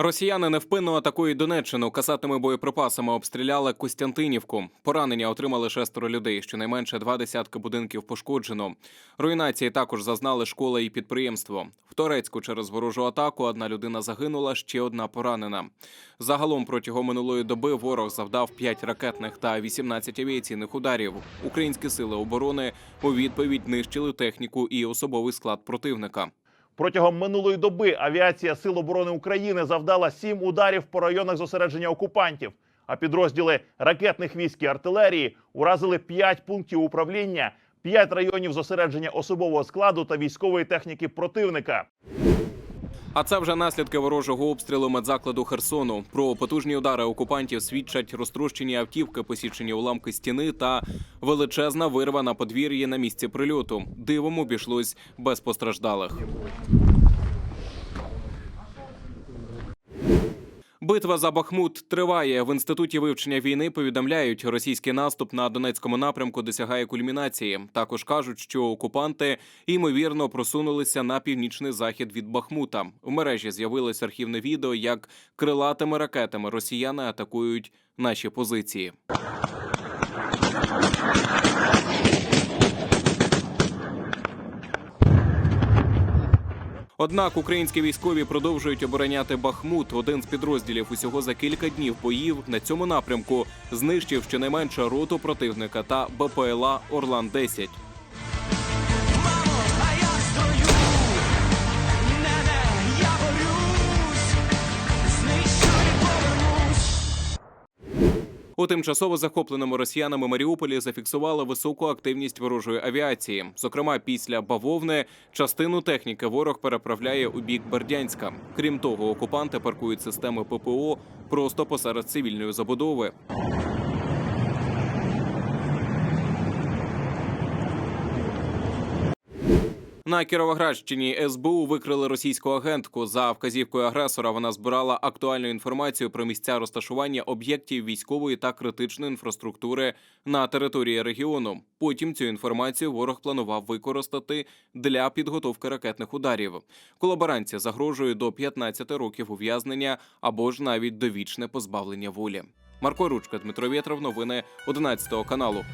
Росіяни невпинно атакують Донеччину. Касатними боєприпасами обстріляли Костянтинівку. Поранення отримали шестеро людей. Щонайменше два десятки будинків пошкоджено. Руйнації також зазнали школа і підприємство. В Торецьку через ворожу атаку одна людина загинула, ще одна поранена. Загалом протягом минулої доби ворог завдав 5 ракетних та 18 авіаційних ударів. Українські сили оборони у відповідь нищили техніку і особовий склад противника. Протягом минулої доби авіація Сил оборони України завдала сім ударів по районах зосередження окупантів. А підрозділи ракетних військ і артилерії уразили п'ять пунктів управління, п'ять районів зосередження особового складу та військової техніки противника. А це вже наслідки ворожого обстрілу медзакладу Херсону. Про потужні удари окупантів свідчать розтрощені автівки, посічені уламки стіни та величезна вирва на подвір'ї на місці прильоту. Дивом обійшлось без постраждалих. Битва за Бахмут триває. В інституті вивчення війни повідомляють, російський наступ на Донецькому напрямку досягає кульмінації. Також кажуть, що окупанти ймовірно просунулися на північний захід від Бахмута. В мережі з'явилось архівне відео, як крилатими ракетами росіяни атакують наші позиції. Однак українські військові продовжують обороняти Бахмут. Один з підрозділів усього за кілька днів боїв на цьому напрямку знищив щонайменше роту противника та БПЛА Орлан 10 У тимчасово захопленому росіянами Маріуполі зафіксували високу активність ворожої авіації. Зокрема, після бавовни частину техніки ворог переправляє у бік Бердянська. Крім того, окупанти паркують системи ППО просто посеред цивільної забудови. На Кіровоградщині СБУ викрили російську агентку. За вказівкою агресора вона збирала актуальну інформацію про місця розташування об'єктів військової та критичної інфраструктури на території регіону. Потім цю інформацію ворог планував використати для підготовки ракетних ударів. Колаборанція загрожує до 15 років ув'язнення або ж навіть довічне позбавлення волі. Марко Ручка, Дмитро Вєтров, новини 11 каналу.